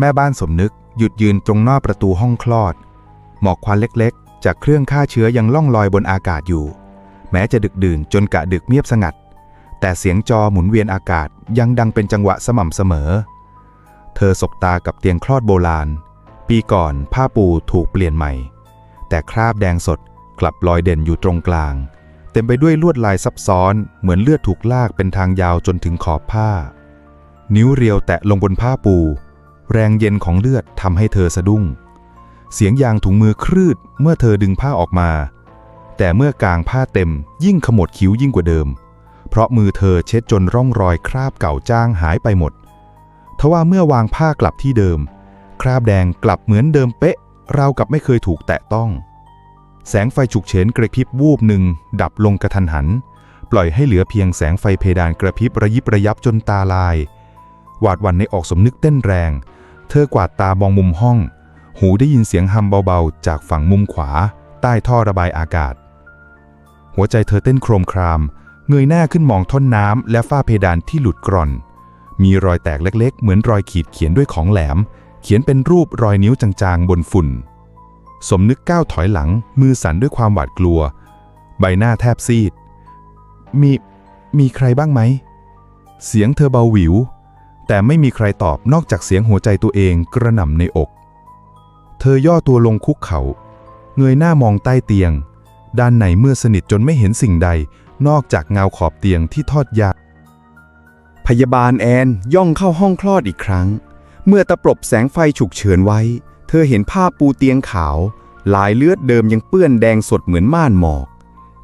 แม่บ้านสมนึกหยุดยืนตรงหน้าประตูห้องคลอด หมอกควันเล็กๆ จากเครื่องฆ่าเชื้อยังล่องลอยบนอากาศอยู่ แม้จะดึกดื่นจนกะดึกเงียบสงัด แต่เสียงจอหมุนเวียนอากาศยังดังเป็นจังหวะสม่ำเสมอ เธอสบตากับเตียงคลอดโบราณ ปีก่อนผ้าปูถูกเปลี่ยนใหม่ แต่คราบแดงสดกลับลอยเด่นอยู่ตรงกลาง เต็มไปด้วยลวดลายซับซ้อนเหมือนเลือดถูกลากเป็นทางยาวจนถึงขอบผ้า นิ้วเรียวแตะลงบนผ้าปู แรงเย็นของเลือดทำให้เธอสะดุ้ง เสียงยางถุงมือครืดเมื่อเธอดึงผ้าออกมา แต่เมื่อกางผ้าเต็มยิ่งขมวดคิ้วยิ่งกว่าเดิม เพราะมือเธอเช็ดจนร่องรอยคราบเก่าจ้างหายไปหมด ทว่าเมื่อวางผ้ากลับที่เดิม คราบแดงกลับเหมือนเดิมเป๊ะ ราวกับไม่เคยถูกแตะต้อง แสงไฟฉุกเฉินกระพริบวูบหนึ่ง ดับลงกระทันหัน ปล่อยให้เหลือเพียงแสงไฟเพดานกระพริบระยิบระยับจนตาลาย หวาดวันในออกสมนึกเต้นแรง เธอกวาดตามองมุมห้อง หูได้ยินเสียงฮัมเบาๆ จากฝั่งมุมขวา ใต้ท่อระบายอากาศ หัวใจเธอเต้นโครมคราม เงยหน้าขึ้นมองท่อนน้ำและฝ้าเพดานที่หลุดกร่อน มีรอยแตกเล็กๆ เหมือนรอยขีดเขียนด้วยของแหลม เขียนเป็นรูปรอยนิ้วจางๆ บนฝุ่น สมนึกก้าวถอยหลัง มือสั่นด้วยความหวาดกลัว ใบหน้าแทบซีด มี มีใครบ้างไหม เสียงเธอเบาหวิว แต่ไม่มีใครตอบนอกจากเสียงหัวใจตัวเองกระหน่ำในอก เธอย่อตัวลงคุกเขาเงยหน้ามองใต้เตียง ด้านในเมื่อสนิทจนไม่เห็นสิ่งใด นอกจากเงาขอบเตียงที่ทอดยาวพยาบาลแอนย่องเข้าห้องคลอดอีกครั้ง เมื่อตะปรบแสงไฟฉุกเฉินไว้ เธอเห็นผ้าปูเตียงขาว ลายเลือดเดิมยังเปื้อนแดงสดเหมือนม่านหมอก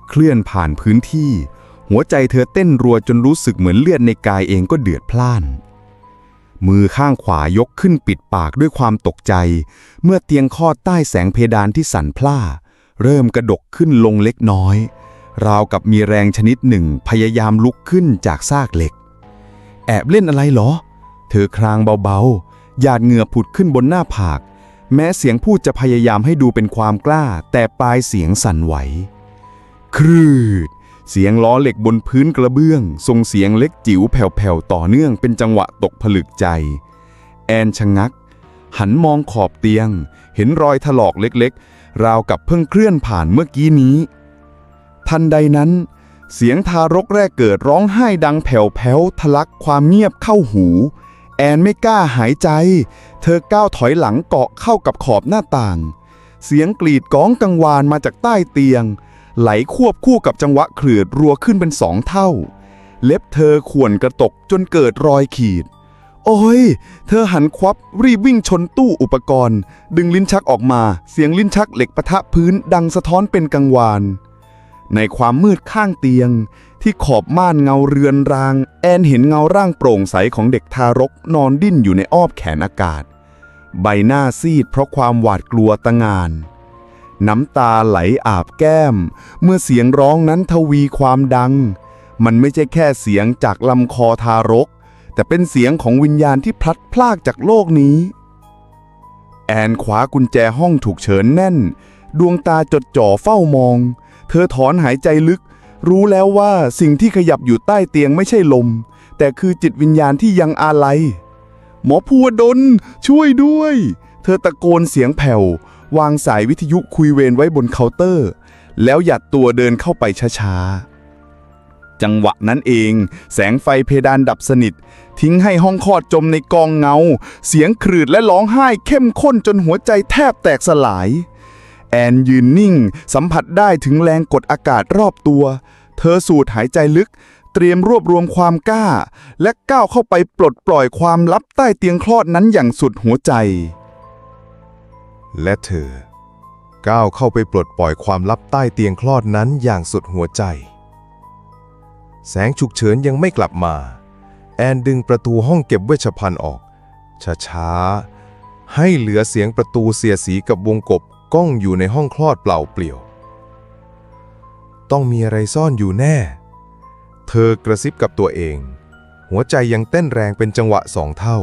เคลื่อนผ่านพื้นที่ หัวใจเธอเต้นรัวจนรู้สึกเหมือนเลือดในกายเองก็เดือดพล่าน มือข้างขวายกขึ้นปิดปากด้วยความตกใจ เมื่อเตียงคอดใต้แสงเพดานที่สั่นพล่า เริ่มกระดกขึ้นลงเล็กน้อย ราวกับมีแรงชนิดหนึ่งพยายามลุกขึ้นจากซากเหล็ก แอบเล่นอะไรเหรอ เธอครางเบาๆ หยาดเหงื่อผุดขึ้นบนหน้าผาก แม้เสียงพูดจะพยายามให้ดูเป็นความกล้า แต่ปลายเสียงสั่นไหว ครืด เสียงล้อเหล็กบนพื้นกระเบื้องส่งเสียงเล็กจิ๋วแผ่วๆต่อเนื่องเป็นจังหวะตกผลึกใจ แอนชะงัก หันมองขอบเตียง เห็นรอยถลอกเล็กๆ ราวกับเพิ่งเคลื่อนผ่านเมื่อกี้นี้ ทันใดนั้น เสียงทารกแรกเกิดร้องไห้ดังแผ่วๆทะลักความเงียบเข้าหู แอนไม่กล้าหายใจ เธอก้าวถอยหลังเกาะเข้ากับขอบหน้าต่าง เสียงกรีดก้องกังวานมาจากใต้เตียง ไหลควบคู่กับจังหวะเขื่อนรัวขึ้นเป็นสองเท่า เล็บเธอข่วนกระตกจนเกิดรอยขีด โอ้ย เธอหันควับรีบวิ่งชนตู้อุปกรณ์ ดึงลิ้นชักออกมา เสียงลิ้นชักเหล็กปะทะพื้นดังสะท้อนเป็นกังวาน ในความมืดข้างเตียง ที่ขอบม่านเงาเรือนราง แอนเห็นเงาร่างโปร่งใสของเด็กทารกนอนดิ้นอยู่ในอ้อมแขนอากาศ ใบหน้าซีดเพราะความหวาดกลัวตะงาน น้ำตาไหลอาบแก้ม เมื่อเสียงร้องนั้นทวีความดัง มันไม่ใช่แค่เสียงจากลำคอทารก แต่เป็นเสียงของวิญญาณที่พลัดพรากจากโลกนี้ แอนคว้ากุญแจห้องถูกเฉินแน่น ดวงตาจดจ่อเฝ้ามอง เธอถอนหายใจลึก รู้แล้วว่าสิ่งที่ขยับอยู่ใต้เตียงไม่ใช่ลม แต่คือจิตวิญญาณที่ยังอาลัยหมอภูวดลช่วยด้วย เธอตะโกนเสียงแผ่ว วางสายวิทยุคุยเวรไว้บนเคาน์เตอร์ แล้วหยัดตัวเดินเข้าไปช้าๆ จังหวะนั้นเอง แสงไฟเพดานดับสนิท ทิ้งให้ห้องคลอดจมในกองเงา เสียงครืดและร้องไห้เข้มข้นจนหัวใจแทบแตกสลาย แอนยืนนิ่ง สัมผัสได้ถึงแรงกดอากาศรอบตัว เธอสูดหายใจลึกเตรียมรวบรวมความกล้า และก้าวเข้าไปปลดปล่อยความลับใต้เตียงคลอดนั้นอย่างสุดหัวใจ และเธอ ก้าวเข้าไปปลดปล่อยความลับใต้เตียงคลอดนั้นอย่างสุดหัวใจ แสงฉุกเฉินยังไม่กลับมา แอนดึงประตูห้องเก็บเวชภัณฑ์ออก ช้าๆ ให้เหลือเสียงประตูเสียสีกับวงกบก้องอยู่ในห้องคลอดเปล่าเปลี่ยว ต้องมีอะไรซ่อนอยู่แน่ เธอกระซิบกับตัวเอง หัวใจยังเต้นแรงเป็นจังหวะสองเท่า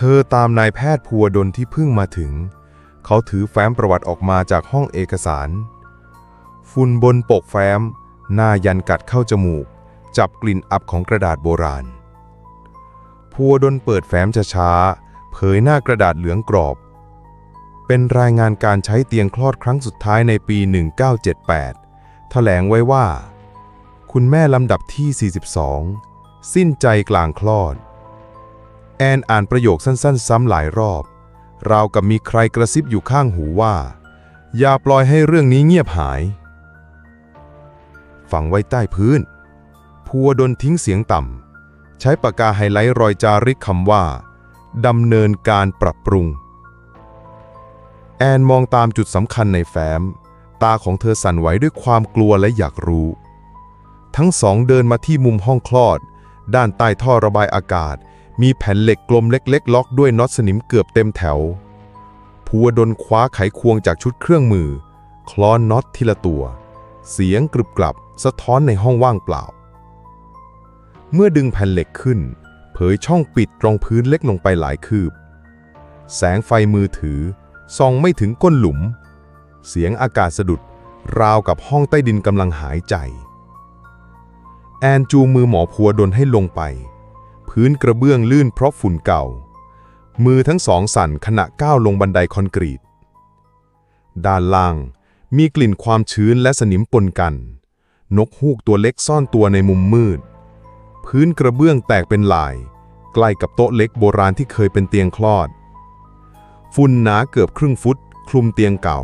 เธอตามนายแพทย์ภูวดลที่เพิ่งมาถึง เขาถือแฟ้มประวัติออกมาจากห้องเอกสาร ฝุ่นบนปกแฟ้ม หน้ายันกัดเข้าจมูก จับกลิ่นอับของกระดาษโบราณผพัวดนเปิดแฟ้มช้าๆเผยหน้ากระดาษเหลืองกรอบ เป็นรายงานการใช้เตียงคลอดครั้งสุดท้ายในปี 1978แถลงไว้ว่า คุณแม่ลำดับที่ 42 สิ้นใจกลางคลอด แอนอ่านประโยคสั้นๆ ซ้ำหลายรอบ ราวกับมีใครกระซิบอยู่ข้างหูว่า อย่าปล่อยให้เรื่องนี้เงียบหาย ฝังไว้ใต้พื้น พัวดนทิ้งเสียงต่ำ ใช้ปากกาไฮไลท์รอยจารึกคำว่าดำเนินการปรับปรุง แอนมองตามจุดสำคัญในแฟ้ม ตาของเธอสั่นไหวด้วยความกลัวและอยากรู้ ทั้งสองเดินมาที่มุมห้องคลอด ด้านใต้ท่อระบายอากาศ มีแผ่นเหล็กกลมเล็กๆ ล็อกด้วยน็อตสนิมเกือบเต็มแถว ภูวดลคว้าไขควงจากชุดเครื่องมือ คล้อนน็อตทีละตัว เสียงกรึบกรับสะท้อนในห้องว่างเปล่า เมื่อดึงแผ่นเหล็กขึ้น เผยช่องปิดตรงพื้นเล็กลงไปหลายคืบ แสงไฟมือถือส่องไม่ถึงก้นหลุม เสียงอากาศสะดุดราวกับห้องใต้ดินกำลังหายใจ แอนจูมือหมอพัวดนให้ลงไป พื้นกระเบื้องลื่นเพราะฝุ่นเก่า มือทั้งสองสั่นขณะก้าวลงบันไดคอนกรีต ด้านล่างมีกลิ่นความชื้นและสนิมปนกัน นกฮูกตัวเล็กซ่อนตัวในมุมมืด พื้นกระเบื้องแตกเป็นลาย ใกล้กับโต๊ะเล็กโบราณที่เคยเป็นเตียงคลอด ฝุ่นหนาเกือบครึ่งฟุต คลุมเตียงเก่า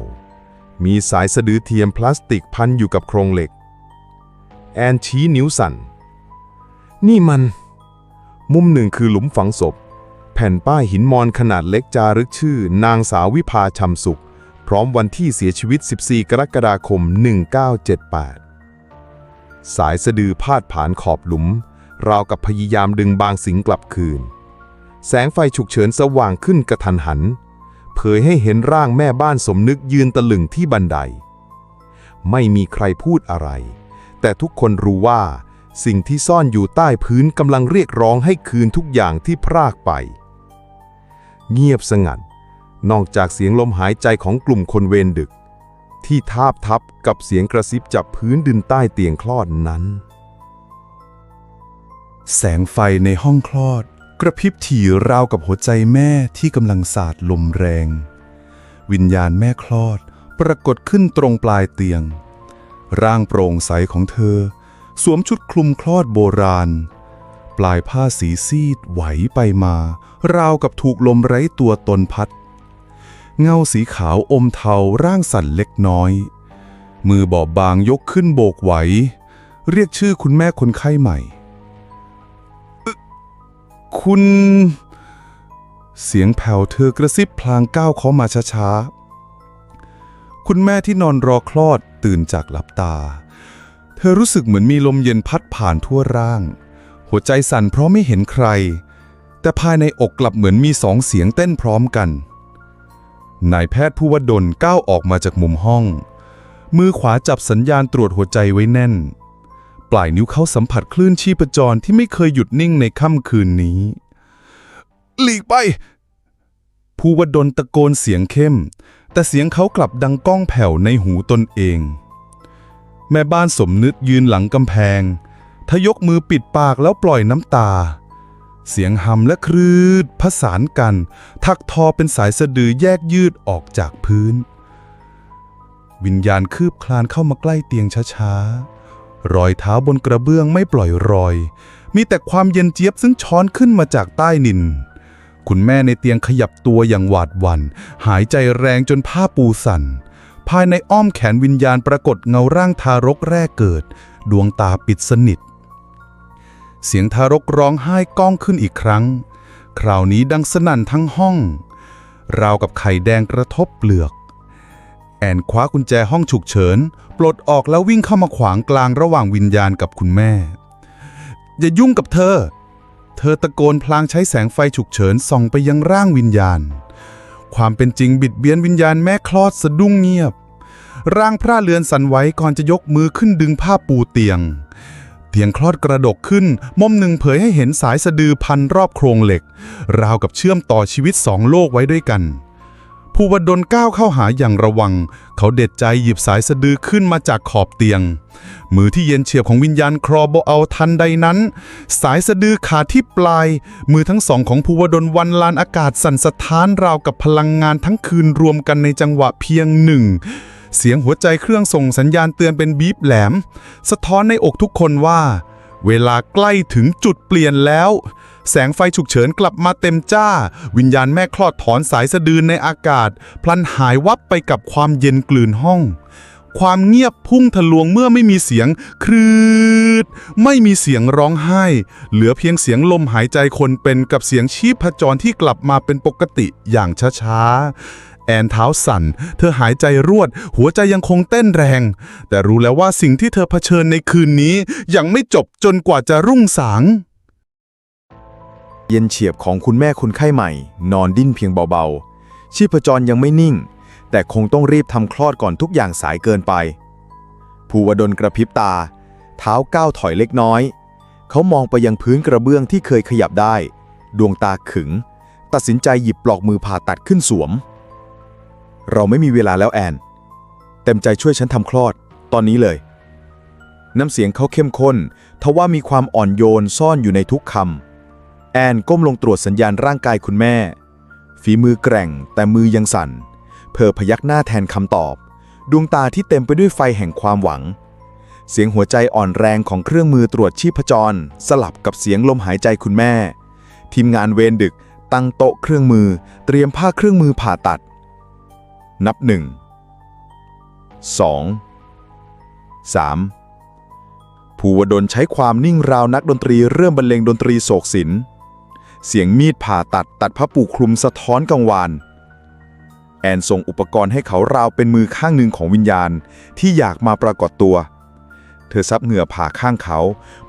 มีสายสะดือเทียมพลาสติกพันอยู่กับโครงเหล็ก แอนชี้นิ้วสั่น นี่มัน มุมหนึ่งคือหลุมฝังศพ แผ่นป้ายหินมอนขนาดเล็กจารึกชื่อ นางสาววิภาชำสุข พร้อมวันที่เสียชีวิต 14 กรกฎาคม 1978 สายสะดือพาดผ่านขอบหลุม ราวกับพยายามดึงบางสิ่งกลับคืน แสงไฟฉุกเฉินสว่างขึ้นกระทันหัน เผยให้เห็นร่างแม่บ้านสมนึกยืนตะลึงที่บันได ไม่มีใครพูดอะไร แต่ทุกคนรู้ว่า สิ่งที่ซ่อนอยู่ใต้พื้นกำลังเรียกร้องให้คืนทุกอย่างที่พรากไป เงียบสงัด นอกจากเสียงลมหายใจของกลุ่มคนเวรดึก ที่ทาบทับกับเสียงกระซิบจับพื้นดินใต้เตียงคลอดนั้น แสงไฟในห้องคลอด กระพริบถี่ราวกับหัวใจแม่ที่กำลังสาดลมแรง วิญญาณแม่คลอดปรากฏขึ้นตรงปลายเตียง ร่างโปร่งใสของเธอ สวมชุดคลุมคลอดโบราณ ปลายผ้าสีซีดไหวไปมา ราวกับถูกลมไร้ตัวตนพัด เงาสีขาวอมเทาร่างสั่นเล็กน้อย มือบอบบางยกขึ้นโบกไหว เรียกชื่อคุณแม่คนไข้ใหม่ คุณ เสียงแผ่วเธอกระซิบพลางก้าวเข้ามาช้าๆ คุณแม่ที่นอนรอคลอดตื่นจากหลับตา ธอรู้สึกเหมือนมีลมเย็นพัดผ่านทั่วร่าง หัวใจสั่นเพราะไม่เห็นใคร แต่ภายในอกกลับเหมือนมีสองเสียงเต้นพร้อมกัน นายแพทย์ผู้วดลก้าวออกมาจากมุมห้อง มือขวาจับสัญญาณตรวจหัวใจไว้แน่น ปลายนิ้วเขาสัมผัสคลื่นชีพจรที่ไม่เคยหยุดนิ่งในค่ำคืนนี้ หลีกไปภูวดลตะโกนเสียงเข้ม แต่เสียงเขากลับดังก้องแผ่วในหูตนเอง แม่บ้านสมนึกยืนหลังกำแพง ทยกมือปิดปากแล้วปล่อยน้ำตา เสียงหำและครืดผสานกัน ทักทอเป็นสายสะดือแยกยืดออกจากพื้น วิญญาณคืบคลานเข้ามาใกล้เตียงช้าๆ รอยเท้าบนกระเบื้องไม่ปล่อยรอย มีแต่ความเย็นเจี๊ยบซึ่งช้อนขึ้นมาจากใต้นินคุณแม่ในเตียงขยับตัวอย่างหวาดหวัน่น หายใจแรงจนผ้าปูสั่น ภายในอ้อมแขนวิญญาณปรากฏเงาร่างทารกแรกเกิด ดวงตาปิดสนิท เสียงทารกร้องไห้ก้องขึ้นอีกครั้ง คราวนี้ดังสนั่นทั้งห้อง ราวกับไข่แดงกระทบเปลือก แอนคว้ากุญแจห้องฉุกเฉิน ปลดออกแล้ววิ่งเข้ามาขวางกลางระหว่างวิญญาณกับคุณแม่ อย่ายุ่งกับเธอ เธอตะโกนพลางใช้แสงไฟฉุกเฉินส่องไปยังร่างวิญญาณ ความเป็นจริงบิดเบี้ยนวิญญาณแม่คลอดสะดุ้งเงียบ ร่างพระเรือนสั่นไหวก่อนจะยกมือขึ้นดึงผ้าปูเตียง เตียงคลอดกระดกขึ้นมุมหนึ่งเผยให้เห็นสายสะดือพันรอบโครงเหล็ก ราวกับเชื่อมต่อชีวิตสองโลกไว้ด้วยกัน ภูวดลก้าวเข้าหาอย่างระวัง เขาเด็ดใจหยิบสายสะดือขึ้นมาจากขอบเตียง มือที่เย็นเฉียบของวิญญาณครอโบเอาทันใดนั้น สายสะดือขาดที่ปลาย มือทั้งสองของภูวดลวันลานอากาศสั่นสะท้านราวกับพลังงานทั้งคืนรวมกันในจังหวะเพียงหนึ่ง เสียงหัวใจเครื่องส่งสัญญาณเตือนเป็นบีบแหลม สะท้อนในอกทุกคนว่า เวลาใกล้ถึงจุดเปลี่ยนแล้ว แสงไฟฉุกเฉินกลับมาเต็มจ้า วิญญาณแม่คลอดถอนสายสะดือในอากาศ พลันหายวับไปกับความเย็นกลืนห้อง ความเงียบพุ่งทะลวงเมื่อไม่มีเสียงครืด ไม่มีเสียงร้องไห้ เหลือเพียงเสียงลมหายใจคนเป็นกับเสียงชีพจรที่กลับมาเป็นปกติอย่างช้าๆแอนเท้าสั่น เธอหายใจรวด หัวใจยังคงเต้นแรง แต่รู้แล้วว่าสิ่งที่เธอเผชิญในคืนนี้ ยังไม่จบจนกว่าจะรุ่งสาง เย็นเฉียบของคุณแม่คนไข้ใหม่ นอนดิ้นเพียงเบาๆ ชีพจรยังไม่นิ่ง แต่คงต้องรีบทำคลอดก่อนทุกอย่างสายเกินไป ภูวดลกระพริบตา เท้าก้าวถอยเล็กน้อย เขามองไปยังพื้นกระเบื้องที่เคยขยับได้ ดวงตาขึง ตัดสินใจหยิบปลอกมือผ่าตัดขึ้นสวม เราไม่มีเวลาแล้วแอน เต็มใจช่วยฉันทำคลอด ตอนนี้เลย น้ำเสียงเขาเข้มข้นทว่ามีความอ่อนโยนซ่อนอยู่ในทุกคำ แอนก้มลงตรวจสัญญาณร่างกายคุณแม่ ฝีมือแกร่งแต่มือยังสั่น เพอพยักหน้าแทนคำตอบ ดวงตาที่เต็มไปด้วยไฟแห่งความหวัง เสียงหัวใจอ่อนแรงของเครื่องมือตรวจชีพจร สลับกับเสียงลมหายใจคุณแม่ ทีมงานเวรดึกตั้งโต๊ะเครื่องมือ เตรียมผ้าเครื่องมือผ่าตัด นับหนึ่งสองสามภูวดลใช้ความนิ่งราวนักดนตรีเริ่มบรรเลงดนตรีโศกศิลป์ เสียงมีดผ่าตัดตัดผ้าปูคลุมสะท้อนกังวาน แอนส่งอุปกรณ์ให้เขาราวเป็นมือข้างหนึ่งของวิญญาณที่อยากมาปรากฏตัว เธอซับเหงื่อผ่าข้างเขา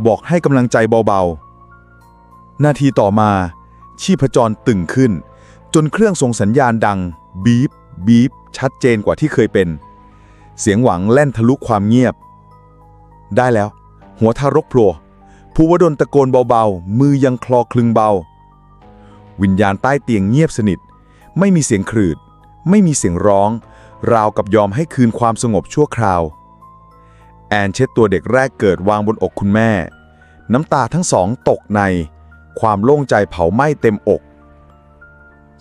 บอกให้กำลังใจเบาๆ นาทีต่อมา ชีพจรตึงขึ้น จนเครื่องส่งสัญญาณดัง บีบบีบชัดเจนกว่าที่เคยเป็น เสียงหวังแล่นทะลุความเงียบ ได้แล้ว หัวทารกโผล่ภูวดลตะโกนเบาๆ มือยังคลอคลึงเบา วิญญาณใต้เตียงเงียบสนิท ไม่มีเสียงครืด ไม่มีเสียงร้อง ราวกับยอมให้คืนความสงบชั่วคราว แอนเช็ดตัวเด็กแรกเกิดวางบนอกคุณแม่ น้ำตาทั้งสองตกใน ความโล่งใจเผาไหม้เต็มอก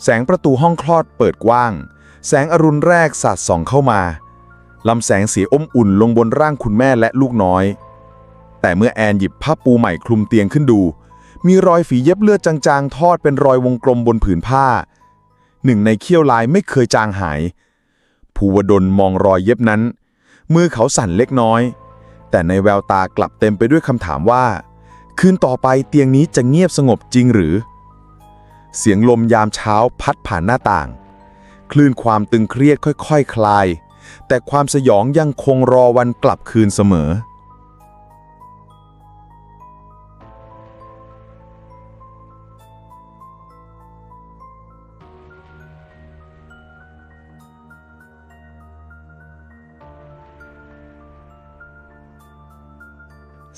แสงประตูห้องคลอดเปิดกว้าง แสงอรุณแรกสาดส่องเข้ามาลำแสงสีอมอุ่นลงบนร่างคุณแม่และลูกน้อย แต่เมื่อแอนหยิบผ้าปูใหม่คลุมเตียงขึ้นดู มีรอยฝีเย็บเลือดจางๆ ทอดเป็นรอยวงกลมบนผืนผ้า หนึ่งในเขี้ยวลายไม่เคยจางหาย ภูวดลมองรอยเย็บนั้น มือเขาสั่นเล็กน้อย แต่ในแววตากลับเต็มไปด้วยคำถามว่า คืนต่อไปเตียงนี้จะเงียบสงบจริงหรือ เสียงลมยามเช้าพัดผ่านหน้าต่าง คลื่นความตึงเครียดค่อยๆคคลาย แต่ความสยองยังคงรอวันกลับคืนเสมอ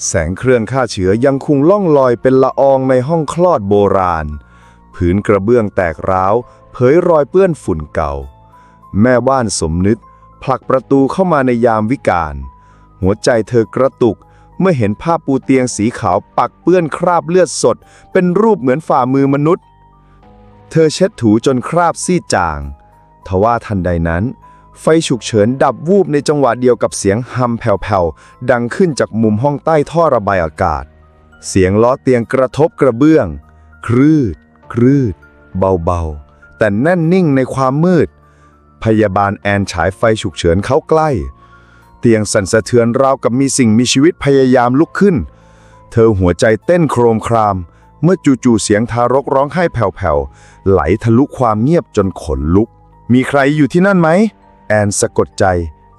แสงเครื่องฆ่าเชื้อยังคงล่องลอยเป็นละอองในห้องคลอดโบราณ ผืนกระเบื้องแตกร้าว เผยรอยเปื้อนฝุ่นเก่า แม่บ้านสมนึก ผลักประตูเข้ามาในยามวิกาล หัวใจเธอกระตุกเมื่อเห็นผ้าปูเตียงสีขาวปักเปื้อนคราบเลือดสด เป็นรูปเหมือนฝ่ามือมนุษย์ เธอเช็ดถูจนคราบซีดจาง ทว่าทันใดนั้น ไฟฉุกเฉินดับวูบในจังหวะเดียวกับเสียงฮัมแผ่วๆ ดังขึ้นจากมุมห้องใต้ท่อระบายอากาศ เสียงล้อเตียงกระทบกระเบื้อง ครืด ครืด เบาๆ แต่แน่นนิ่งในความมืด พยาบาลแอนฉายไฟฉุกเฉินเข้าใกล้ เตียงสั่นสะเทือนราวกับมีสิ่งมีชีวิตพยายามลุกขึ้น เธอหัวใจเต้นโครมคราม เมื่อจู่ๆเสียงทารกร้องไห้แผ่วๆ ไหลทะลุความเงียบจนขนลุก มีใครอยู่ที่นั่นไหม แอนสะกดใจ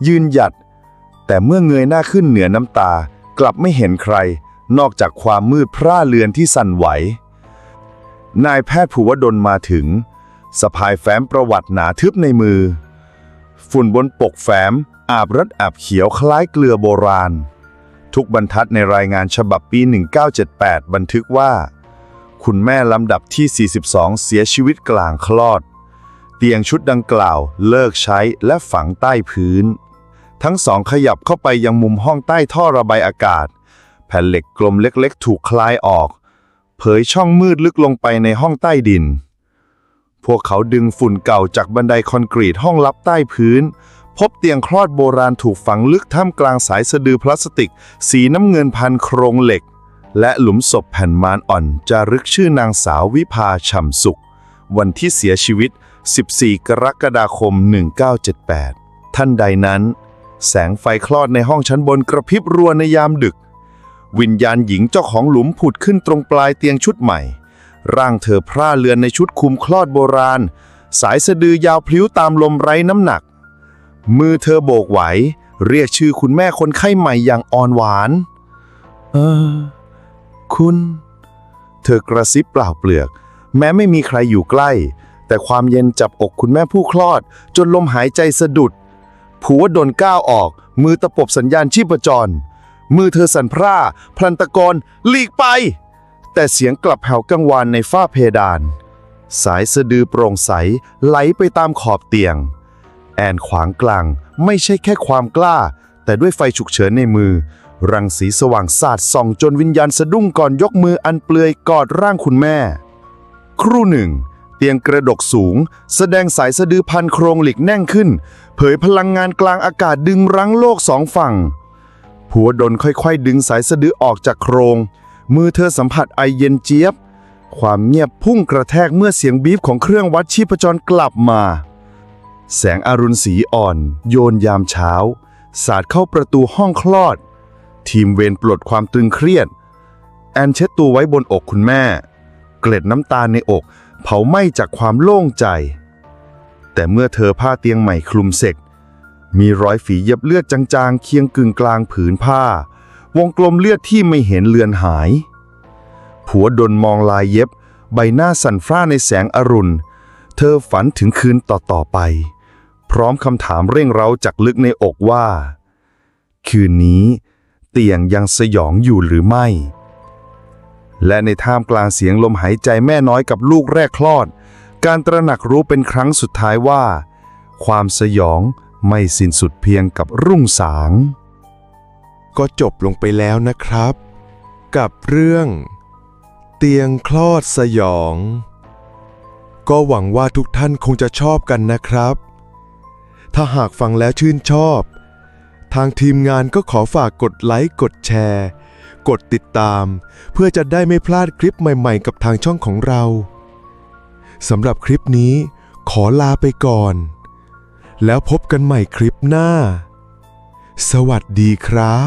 ยืนหยัด แต่เมื่อเงยหน้าขึ้นเหนือน้ำตา กลับไม่เห็นใคร นอกจากความมืดพร่าเลือนที่สั่นไหว นายแพทย์ภูวดลมาถึงสะพายแฟ้มประวัติหนาทึบในมือ ฝุ่นบนปกแฟ้ม อาบรัดอาบเขียวคล้ายเกลือโบราณ ทุกบรรทัดในรายงานฉบับปี 1978 บันทึกว่า คุณแม่ลำดับที่ 42 เสียชีวิตกลางคลอด เตียงชุดดังกล่าวเลิกใช้และฝังใต้พื้น ทั้งสองขยับเข้าไปยังมุมห้องใต้ท่อระบายอากาศ แผ่นเหล็กกลมเล็กๆ ถูกคลายออก เผยช่องมืดลึกลงไปในห้องใต้ดิน พวกเขาดึงฝุ่นเก่าจากบันไดคอนกรีตห้องลับใต้พื้น พบเตียงคลอดโบราณถูกฝังลึกท่ามกลางสายสะดือพลาสติก สีน้ำเงินพันโครงเหล็ก และหลุมศพแผ่นมานอ่อนจารึกชื่อนางสาววิภาฉ่ำสุข วันที่เสียชีวิต 14 กรกฎาคม 1978 ท่านใดนั้น แสงไฟคลอดในห้องชั้นบนกระพริบรัวในยามดึก วิญญาณหญิงเจ้าของหลุมผุดขึ้นตรงปลายเตียงชุดใหม่ ร่างเธอพร่าเลือนในชุดคลุมคลอดโบราณ สายสะดือยาวพลิ้วตามลมไร้น้ำหนัก มือเธอโบกไหว เรียกชื่อคุณแม่คนไข้ใหม่อย่างอ่อนหวาน เออ คุณ เธอกระซิบเปล่าเปลือก แม้ไม่มีใครอยู่ใกล้ แต่ความเย็นจับอกคุณแม่ผู้คลอด จนลมหายใจสะดุด ผัวดนก้าวออก มือตะปบสัญญาณชีพจร มือเธอสั่นพร่า พลันตะกนหลีกไป แต่เสียงกลับแผ่วกังวานในฝ้าเพดาน สายสะดือโปร่งใสไหลไปตามขอบเตียง แอนขวางกลางไม่ใช่แค่ความกล้า แต่ด้วยไฟฉุกเฉินในมือ รังสีสว่างสาดส่องจนวิญญาณสะดุ้งก่อนยกมืออันเปลือยกอดร่างคุณแม่ ครู่หนึ่ง เตียงกระดกสูง แสดงสายสะดือพันโครงเหล็กแน่นขึ้น เผยพลังงานกลางอากาศดึงรั้งโลกสองฝั่งผัวดนค่อยๆ ดึงสายสะดือออกจากโครง มือเธอสัมผัสไอเย็นเจี๊ยบ ความเงียบพุ่งกระแทกเมื่อเสียงบีบของเครื่องวัดชีพจรกลับมา แสงอรุณสีอ่อน โยนยามเช้า สาดเข้าประตูห้องคลอด ทีมเวรปลดความตึงเครียด แอนเช็ดตัวไว้บนอกคุณแม่ เกล็ดน้ำตาในอก เผาไหม้จากความโล่งใจ แต่เมื่อเธอผ้าเตียงใหม่คลุมเสร็จ มีรอยฝีเย็บเลือดจางๆ เคียงกึ่งกลางผืนผ้า วงกลมเลือดที่ไม่เห็นเลือนหาย ผัวดนมองลายเย็บ ใบหน้าสั่นฟร่าในแสงอรุณ เธอฝันถึงคืนต่อๆไป พร้อมคำถามเร่งเร้าจากลึกในอกว่า คืนนี้เตียงยังสยองอยู่หรือไม่ และในท่ามกลางเสียงลมหายใจแม่น้อยกับลูกแรกคลอด การตระหนักรู้เป็นครั้งสุดท้ายว่า ความสยองไม่สิ้นสุดเพียงกับรุ่งสาง ก็จบลงไปแล้วนะครับ กับเรื่อง เตียงคลอดสยอง ก็หวังว่าทุกท่านคงจะชอบกันนะครับ ถ้าหากฟังแล้วชื่นชอบ ทางทีมงานก็ขอฝากกดไลค์กดแชร์ กดติดตาม เพื่อจะได้ไม่พลาดคลิปใหม่ๆ กับทางช่องของเราสำหรับคลิปนี้ขอลาไปก่อน แล้วพบกันใหม่คลิปหน้า สวัสดีครับ